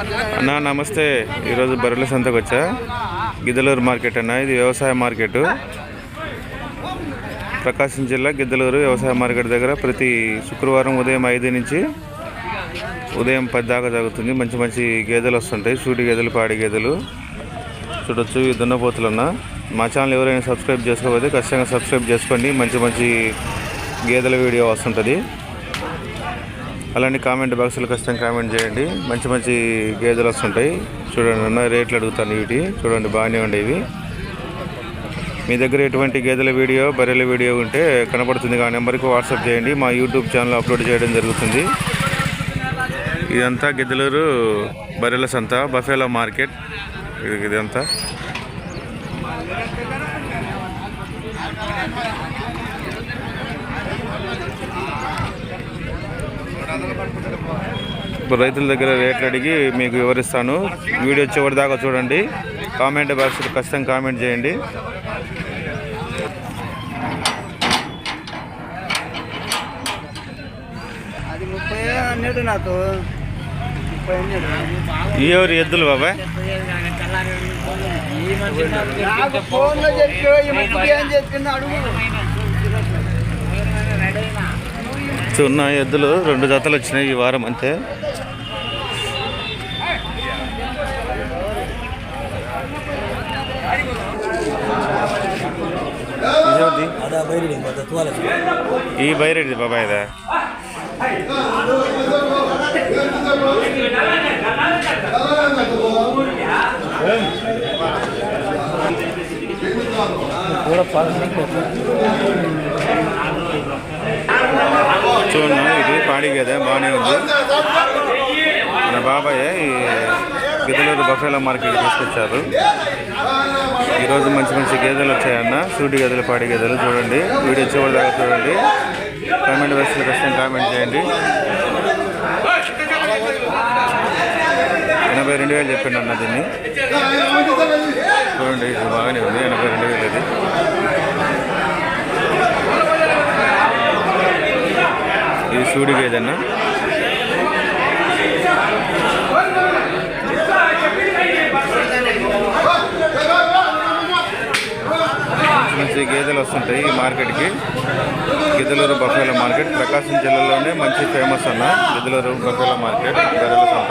అన్నా నమస్తే. ఈరోజు బర్రెల సంతకు వచ్చా? గిద్దలూరు మార్కెట్ అన్న ఇది వ్యవసాయ మార్కెట్. ప్రకాశం జిల్లా గిద్దలూరు వ్యవసాయ మార్కెట్ దగ్గర ప్రతి శుక్రవారం ఉదయం ఐదు నుంచి ఉదయం పది దాకా జరుగుతుంది. మంచి మంచి గేదెలు వస్తుంటాయి. సూటి గేదెలు పాడి గేదెలు. చూడొచ్చు ఈ దున్నపోతులు అన్న. మా ఛానల్ ఎవరైనా సబ్స్క్రైబ్ చేసుకోకపోతే ఖచ్చితంగా సబ్స్క్రైబ్ చేసుకోండి. మంచి మంచి గేదెల వీడియో వస్తుంటుంది. అలానే కామెంట్ బాక్స్లో ఖచ్చితంగా కామెంట్ చేయండి. మంచి మంచి గేదెలు వస్తుంటాయి. చూడండి అన్న రేట్లు అడుగుతాను వీటి. చూడండి బాగానే ఉండేవి. మీ దగ్గర ఎటువంటి గేదెల వీడియో బర్రెల వీడియో ఉంటే కనపడుతుంది. ఆ నెంబర్కి వాట్సాప్ చేయండి. మా యూట్యూబ్ ఛానల్ అప్లోడ్ చేయడం జరుగుతుంది. ఇదంతా గిద్దలూరు బర్రెల సంత బఫేలా మార్కెట్. ఇదంతా. రైతుల దగ్గర రేట్లు అడిగి మీకు వివరిస్తాను. వీడియో చివరి దాకా చూడండి. కామెంట్ బాక్స్లో ఖచ్చితంగా కామెంట్ చేయండి. ఎవరు ఎద్దులు బాబాయ్ ఫోన్లో చెప్పి చెప్పింది అడుగు. చిన్న ఎద్దులు రెండు జతలు వచ్చినాయి ఈ వారం అంతే. ఈ బైరెడ్డి బాబాయ్ ఇదా చూడండి ఇది పాడి గేదె బాగానే ఉంది. మన బాబాయ్ ఈ గిద్దలూరు బఫేల మార్కెట్ తీసుకొచ్చారు. ఈరోజు మంచి మంచి గేదెలు వచ్చాయన్న సూటి గేదెలు పాడి గేదెలు చూడండి. వీడియో చివరి చూడండి. కామెంట్ బాక్స్లో ఖచ్చితంగా కామెంట్ చేయండి. ఎనభై రెండు వేలు చెప్పండి అన్న దీన్ని. చూడండి ఇది బాగానే ఉంది. ఎనభై రెండు వేలు ఇది. ఇది సూడి గేదెన్న మంచి గేదెలు వస్తుంటాయి ఈ మార్కెట్కి. గిద్దలూరు బఫేల మార్కెట్. ప్రకాశం జిల్లాలోనే మంచి ఫేమస్ అన్న గిద్దలూరు బఫేల మార్కెట్. గదల సంత.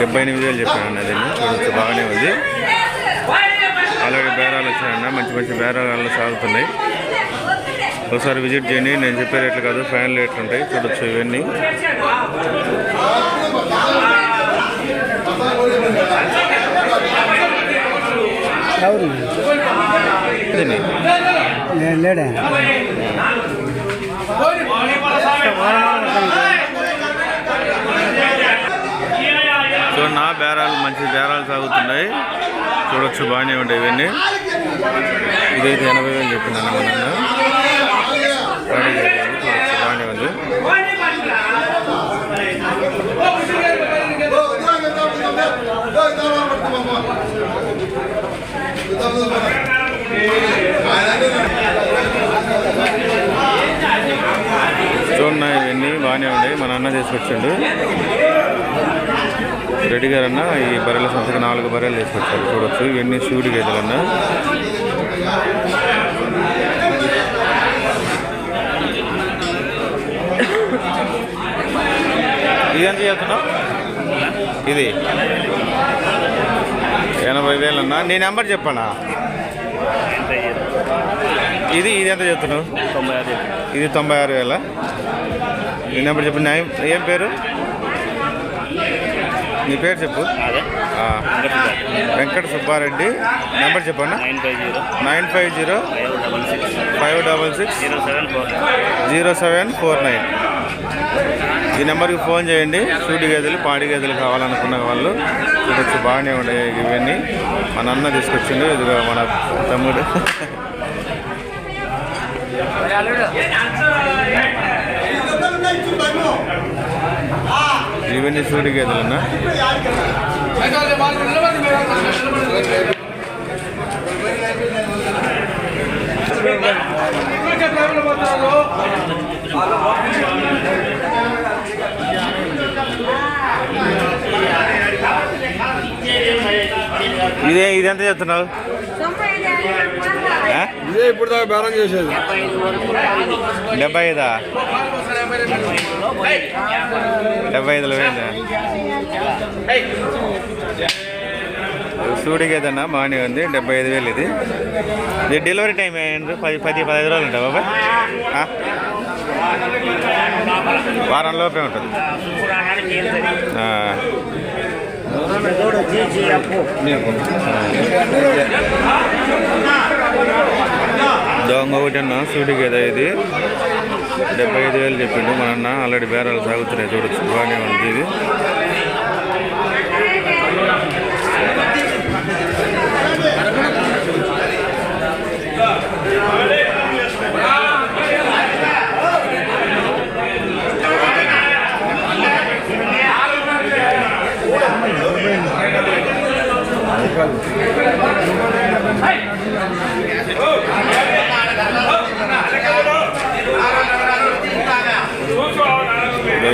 డెబ్బై ఎనిమిది వేలు చెప్పాను అన్న దీన్ని. చూడొచ్చు బాగానే ఉంది. అలాగే బేరాలు వచ్చాయన్న. మంచి మంచి బేరాలు సాగుతున్నాయి. ఒకసారి విజిట్ చేయండి. నేను చెప్పే రేట్లు కాదు ఫైనల్ రేట్లు ఉంటాయి. చూడొచ్చు ఇవన్నీ. లేడా? నా బేరాలు మంచి బేరాలు సాగుతున్నాయి. చూడొచ్చు బాగానే ఉంటాయి ఇవన్నీ. ఇదైతే ఎనభై వేలు చెప్తున్నాను మన బాగానే ఉంది చూడండి ఇవన్నీ బాగానే ఉన్నాయి మా అన్న తీసుకొచ్చిండు. రెడ్డి గారన్న ఈ బర్రెల సంతకి నాలుగు బర్రెలు తీసుకొచ్చారు. చూడొచ్చు. ఇవన్నీ శివుడి గేదెలన్న ఎంత చేస్తున్నావు ఇది. ఎనభై వేలన్నా? నీ నెంబర్ చెప్పనా? ఇది ఇది ఎంత చెప్తున్నావు? తొంభై ఆరు. ఇది తొంభై ఆరు వేల. నీ నెంబర్ చెప్పు. నా- ఏం పేరు? నీ పేరు చెప్పు. వెంకట సుబ్బారెడ్డి. నెంబర్ చెప్పన్నా? Nine five zero. Nine five zero. Five double six. Five double six. Zero seven four zero seven four nine. ఈ నెంబర్కి ఫోన్ చేయండి. సూటి గేదెలు పాడి గేదెలు కావాలనుకున్న వాళ్ళు చూడొచ్చు. బాగానే ఉండే ఇవన్నీ. మన అన్న తీసుకొచ్చిండు. ఇదిగో మన తమ్ముడు. ఇవన్నీ సూటి గేదెలన్నా. ఇదే ఇదెంత చెప్తున్నారు. ఇదే ఇప్పుడు దాకా బేరం చేసేది. డెబ్బై ఐదా డెబ్బై ఐదులో పోయిందా సూడి ఏదన్నా బాగానే ఉంది డెబ్బై ఐదు వేలు ఇది. ఇది డెలివరీ టైం ఏంటి? పది పది పదిహేను రోజులు ఉంటా బాబాయ్? వారం లోపే ఉంటుంది. దొంగ ఒకటి అన్న సూడి ఏదో ఇది. డెబ్బై ఐదు వేలు చెప్పిండు మన అన్న ఆల్రెడీ బేరాలు సాగుతున్నాయి చూడొచ్చు. బాగానే ఉంది ఇది.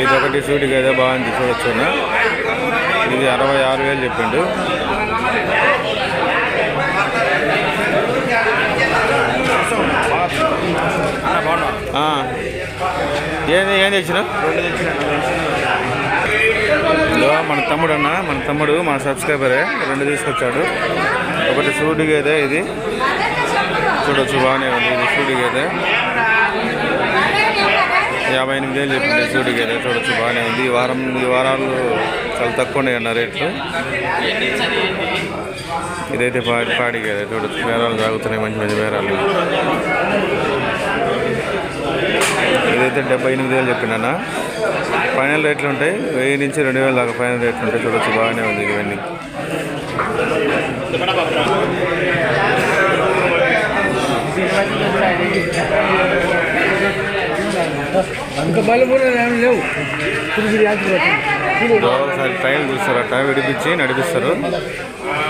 ఇది ఒకటి సూటి కదా బాగుంది చూడొచ్చు ఇది అరవై ఆరు వేలు చెప్పిండు. ఏంది ఏం తెచ్చినావు? ఇదిగో మన తమ్ముడు అన్న మన తమ్ముడు మన సబ్స్క్రైబరే రెండు తీసుకొచ్చాడు. ఒకటి గేదె ఇది. చూడొచ్చు బాగానే ఉంది ఇది గేదె యాభై ఎనిమిది వేలు చెప్పింది సూటి గేదె చూడొచ్చు బాగానే ఉంది. ఈ వారం ఈ వారాలు చాలా తక్కువ ఉన్నాయి అన్న రేట్లు. ఇదైతే పాడి పాడి గేదె చూడొచ్చు బేరాలు సాగుతున్నాయి మంచి మంచి బేరాలు. ఇదైతే డెబ్బై ఎనిమిది వేలు చెప్పిండన్న ఫైనల్ రేట్లు ఉంటాయి. వెయ్యి నుంచి రెండు వేల దాకా ఫైనల్ రేట్లు ఉంటాయి. చూడొచ్చు బాగానే ఉంది ఇవన్నీ. ట్రైన్ చూస్తారట విడిపించి నడిపిస్తారు.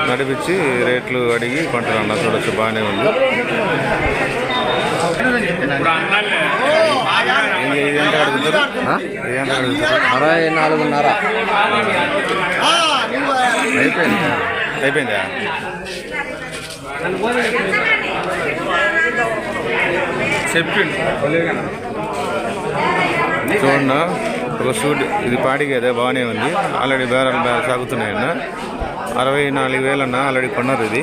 నడిపించి రేట్లు అడిగి కొంటారు అన్న చూడొచ్చు బాగానే ఉంది. ఇది ఇది ఎంత అడుగుతారు? ఇది ఎంత అడుగుతారు? అరవై నాలుగున్నర. అయిపోయిందా? చెప్పిండు. చూడన్న ఒక సూట్ ఇది పాడికి అదే బాగానే ఉంది. ఆల్రెడీ బేరాలు బేర సాగుతున్నాయన్న అరవై నాలుగు వేలన్న ఆల్రెడీ కొన్నారు ఇది.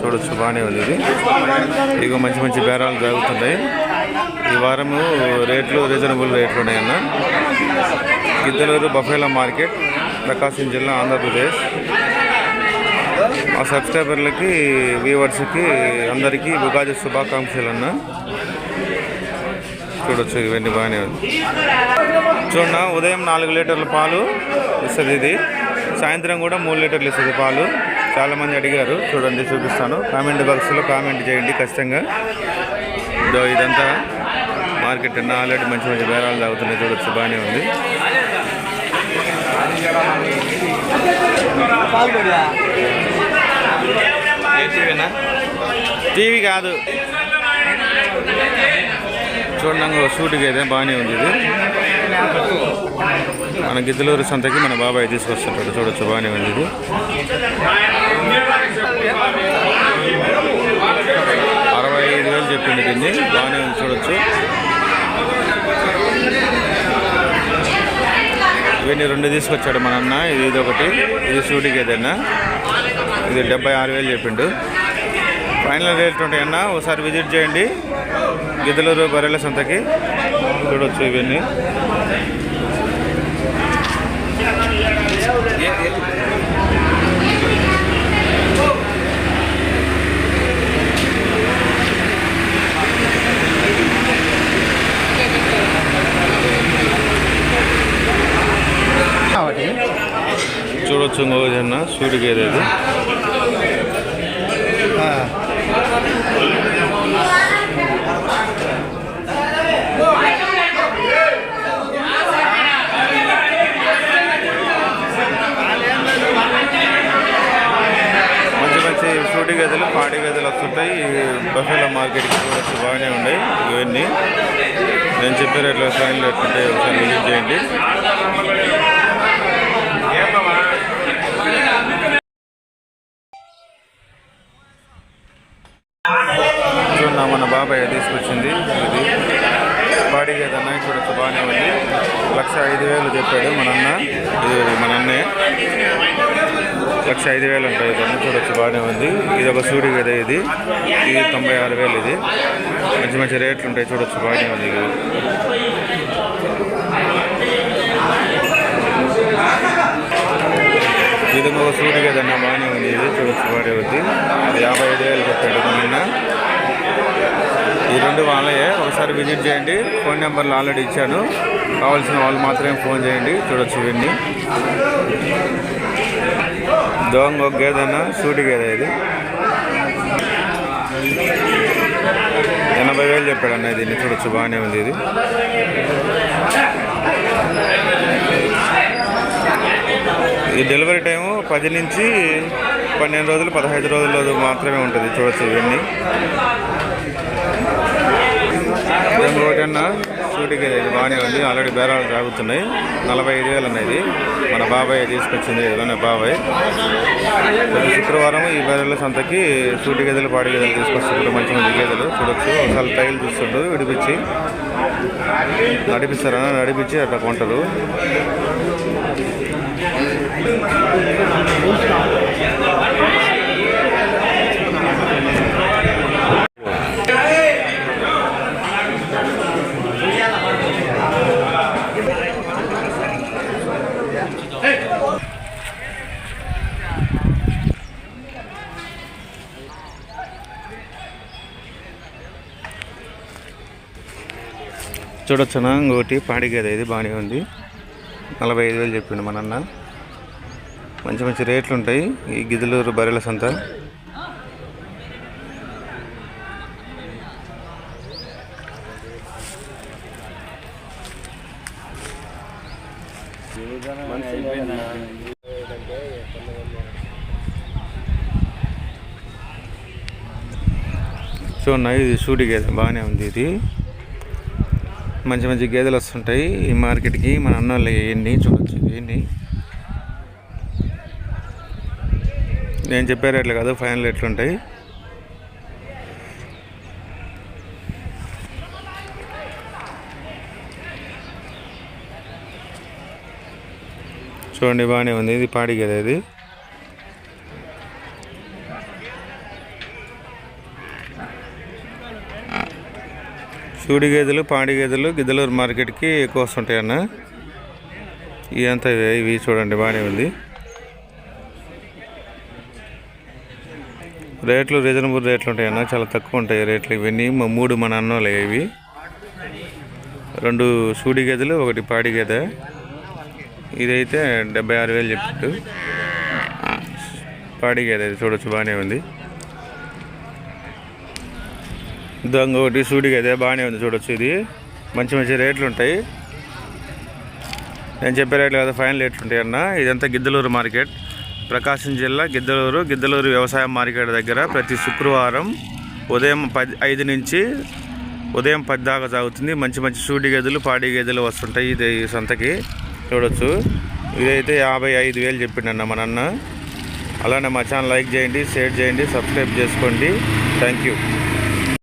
చూడొచ్చు బాగానే ఉంది ఇది. ఇదిగో మంచి మంచి బేరాలు జరుగుతున్నాయి. ఈ వారము రేట్లు రీజనబుల్ రేట్లు ఉన్నాయన్న. గిద్దలూరు బఫేలా మార్కెట్ ప్రకాశం జిల్లా ఆంధ్రప్రదేశ్. మా సబ్స్క్రైబర్లకి వ్యూవర్స్కి అందరికీ ఉగాది శుభాకాంక్షలు అన్న చూడొచ్చు ఇవన్నీ బాగానే ఉంది. చూడ ఉదయం నాలుగు లీటర్ల పాలు ఇస్తుంది ఇది. సాయంత్రం కూడా మూడు లీటర్లు ఇస్తుంది పాలు. చాలామంది అడిగారు చూడండి చూపిస్తాను. కామెంట్ బాక్స్లో కామెంట్ చేయండి ఖచ్చితంగా. ఇదో ఇదంతా మార్కెట్ అన్న ఆల్రెడీ మంచి మంచి బేరాలు తాగుతున్నాయి చూడొచ్చు బాగానే ఉంది. టీవీ కాదు. చూడండి షూట్కి అయితే బాగానే ఉంది ఇది. మన గిద్దలూరు సంతకి మన బాబాయ్ తీసుకొస్తుంటాడు. చూడొచ్చు బాగానే ఉంది ఇది. అరవై ఐదు వేలు చెప్పింది దీన్ని. బాగానే ఉంది చూడొచ్చు. ఇవన్నీ రెండు తీసుకొచ్చాడు మన అన్న. ఇది ఇది ఒకటి ఇది షూటింగ్ ఏదైనా. ఇది డెబ్బై ఆరు వేలు చెప్పిండు. ఫైనల్ రేట్ ఉంటాయన్నా ఒకసారి విజిట్ చేయండి. గిద్దలూరు గొర్రెల సంతకి. చూడొచ్చు ఇవన్నీ. చూడొచ్చు ఇంకొక జన్న సూర్యుడికి ఏదేది మంచి మంచి ఫ్రూటీ గదులు పాడి గదులు వస్తుంటాయి. బఫెలో మార్కెట్కి చూడొచ్చు బాగానే ఉన్నాయి ఇవన్నీ. నేను చెప్పే రేట్లో ఫైన్ ఎట్లుంటాయి ఒకసారి విజిట్ చేయండి. యాభై తీసుకొచ్చింది ఇది. బాడీ గేదె చూడొచ్చు బాగానే ఉంది. లక్ష ఐదు వేలు చెప్పాడు మన అన్న. ఇది మన అన్నే. లక్ష ఐదు వేలు ఉంటాయి ఇదన్నీ చూడొచ్చు బాగానే ఉంది. ఇది ఒక సూడి గేదె ఇది. ఇది తొంభై ఆరు వేలు ఇది. మంచి మంచి రేట్లు ఉంటాయి. చూడొచ్చు బాగానే ఉంది ఇది. ఇది ఒక సూడి గేదె అన్న బాగానే ఉంది ఇది. చూడొచ్చు బాగానే ఉంది. అది యాభై ఐదు వేలు చెప్పాడు నిన్న ఈ రెండు వాళ్ళయే. ఒకసారి విజిట్ చేయండి. ఫోన్ నెంబర్లు ఆల్రెడీ ఇచ్చాను. కావాల్సిన వాళ్ళు మాత్రమే ఫోన్ చేయండి. చూడొచ్చు ఇవన్నీ. దోంగ ఒక గేదెన సూటి గేదె ఇది. ఎనభై వేలు చెప్పాడు అన్న దీన్ని చూడొచ్చు బాగానే ఉంది ఇది. ఈ డెలివరీ టైము పది నుంచి పన్నెండు రోజులు పదహైదు రోజులు మాత్రమే ఉంటుంది. చూడొచ్చు ఇవన్నీ. మేము అన్న షూటింగ్ ఇది బాగానే ఉంది. ఆల్రెడీ బేరాలు సాగుతున్నాయి. నలభై ఐదు వేలు ఉన్నాయి మన బాబాయ్ తీసుకొచ్చింది ఏదైనా బాబాయ్. శుక్రవారం ఈ బేరాల సంతకి సూటి గదులు పాడి గదులు తీసుకొస్తుంటారు. మంచి మంచి గదులు. చూడొచ్చు. ఒకసారి టైల్ చూస్తుండ్రు విడిపించి. నడిపిస్తారా? నడిపించి అట్లా కొంటారు. చూడొచ్చునా? ఇంకోటి పాడి గేదె ఇది బాగానే ఉంది. నలభై ఐదు వేలు చెప్పిండు మన అన్న మంచి మంచి రేట్లు ఉంటాయి ఈ గిద్దలూరు బర్రెల సంత చూడండి ఇది సూడి గేదె. బాగానే ఉంది ఇది. మంచి మంచి గేదెలు వస్తుంటాయి ఈ మార్కెట్కి. మన అన్నోళ్ళు వేయండి చూడొచ్చు. ఇవన్నీ నేను చెప్పే రేట్లు కాదు ఫైనల్ రేట్లు ఉంటాయి. చూడండి బాగానే ఉంది. ఇది పాడి గేదె ఇది. సూడి గేదెలు పాడి గేదెలు గిద్దలూరు మార్కెట్కి ఎక్కువ వస్తుంటాయి అన్న. ఇదంతా ఇవి చూడండి బాగానే ఉంది. రేట్లు రీజనబుల్ రేట్లు ఉంటాయి అన్న చాలా తక్కువ ఉంటాయి రేట్లు. ఇవన్నీ మా మూడు మన అన్నోలే ఇవి. రెండు సూడి గేదెలు ఒకటి పాడి గేదె. ఇదైతే డెబ్బై ఆరు వేలు చెప్పాడు పాడి గేదె చూడొచ్చు బాగానే ఉంది. దొంగ ఒకటి సూడిగా అదే బాగానే ఉంది చూడొచ్చు ఇది. మంచి మంచి రేట్లు ఉంటాయి. నేను చెప్పే రేట్లు కదా ఫైనల్ రేట్లు ఉంటాయి అన్న. ఇదంతా గిద్దలూరు మార్కెట్. ప్రకాశం జిల్లా గిద్దలూరు గిద్దలూరు వ్యవసాయ మార్కెట్ దగ్గర ప్రతి శుక్రవారం ఉదయం పది ఐదు నుంచి ఉదయం పది దాకా సాగుతుంది. మంచి మంచి సూడి గదులు పాడి గదులు వస్తుంటాయి ఇది ఈ సంతకి. చూడొచ్చు. ఇదైతే యాభై ఐదు వేలు చెప్పిండన్న మన అన్న. అలానే మా ఛానల్ లైక్ చేయండి షేర్ చేయండి సబ్స్క్రైబ్ చేసుకోండి. Thank you.